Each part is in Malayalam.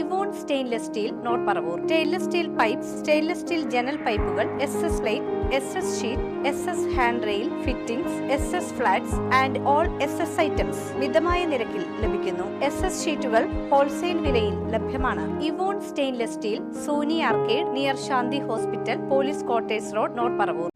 Evon stainless steel north Paravur. Stainless steel pipe stainless steel ജനൽ പൈപ്പുകൾ S S light S S sheet S S hand rail fittings S S flats and all S S items മിതമായ നിരക്കിൽ ലഭിക്കുന്നു. എസ് എസ് ഷീറ്റുകൾ ഹോൾസെയിൽ വിലയിൽ ലഭ്യമാണ്. Evon stainless steel Sony arcade near Shanthi hospital police quarters road north Paravur.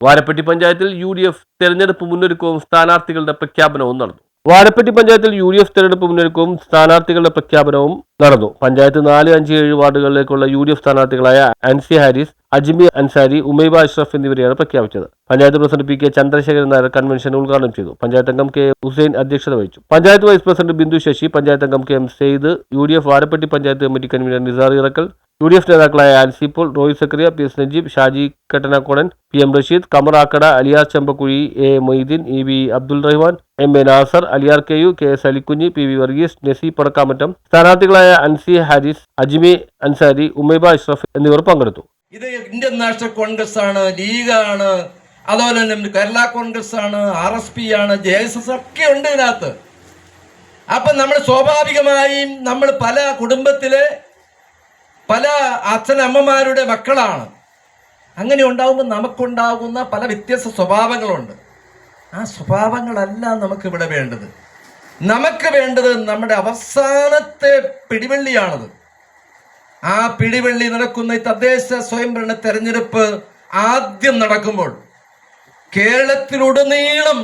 Varappetty പഞ്ചായത്തിൽ യു ഡി എഫ് തെരഞ്ഞെടുപ്പ് മുന്നൊരുക്കവും സ്ഥാനാർത്ഥികളുടെ പ്രഖ്യാപനവും നടന്നു. വാരപ്പെട്ടി പഞ്ചായത്തിൽ യു ഡി എഫ് തെരഞ്ഞെടുപ്പ് മുന്നൊരുക്കവും സ്ഥാനാർത്ഥികളുടെ പ്രഖ്യാപനവും നടന്നു. പഞ്ചായത്ത് നാല് അഞ്ച് ഏഴ് വാർഡുകളിലേക്കുള്ള യു ഡി എഫ് സ്ഥാനാർത്ഥികളായ അൻസി ഹാരിസ് അജ്മി അൻസാരി ഉമൈബ അഷ്റഫ് എന്നിവരെയാണ് പ്രഖ്യാപിച്ചത്. Panchayat president P K Chandrasekharan Nair convention ഉദ്ഘാടനം ചെയ്തു. പഞ്ചായത്ത് അംഗം കെ ഹുസൈൻ അധ്യക്ഷത വഹിച്ചു. പഞ്ചായത്ത് വൈസ് പ്രസിഡന്റ് ബിന്ദു ശശി പഞ്ചായത്ത് അംഗം K M Saeed U D F Varappetty panchayat committee convener Nisar Erackal U D F നേതാക്കളായ Ancy Paul Roy Sakriya P S Najeeb Shaji Kattanakodan P M Rasheed Kamar Akkada Aliyar Chembakkuzhi A Moideen E V Abdul Rahman M A Nasser Aliyar K U K S Alikunju P V Varghese Nasi Padakkamattam സ്ഥാനാർത്ഥികളായ Ansi Haris Ajmi Ansari Umaiba Ashraf എന്നിവർ പങ്കെടുത്തു. ഇത് ഇന്ത്യൻ നാഷണൽ കോൺഗ്രസ് ആണ് ലീഗാണ് അതുപോലെ തന്നെ കേരള കോൺഗ്രസ് ആണ് ആർ എസ് പി ആണ് ജെ എസ് എസ് ഒക്കെ ഉണ്ട് ഇതിനകത്ത്. അപ്പം നമ്മൾ സ്വാഭാവികമായും നമ്മൾ പല കുടുംബത്തിലെ പല അച്ഛനമ്മമാരുടെ മക്കളാണ്. അങ്ങനെ ഉണ്ടാകുമ്പോൾ നമുക്കുണ്ടാകുന്ന പല വ്യത്യസ്ത സ്വഭാവങ്ങളുണ്ട്. ആ സ്വഭാവങ്ങളല്ല നമുക്ക് ഇവിടെ വേണ്ടത്. നമുക്ക് വേണ്ടത് നമ്മുടെ അവസാനത്തെ പിടിവള്ളിയാണത്. ആ പിടിവള്ളി നടക്കുന്ന ഈ തദ്ദേശ സ്വയംഭരണ തെരഞ്ഞെടുപ്പ് ആദ്യം നടക്കുമ്പോൾ കേരളത്തിലുടനീളം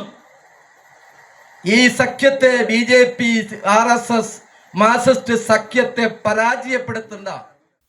ഈ സഖ്യത്തെ B J P R S S Marxist സഖ്യത്തെ പരാജയപ്പെടുത്തേണ്ട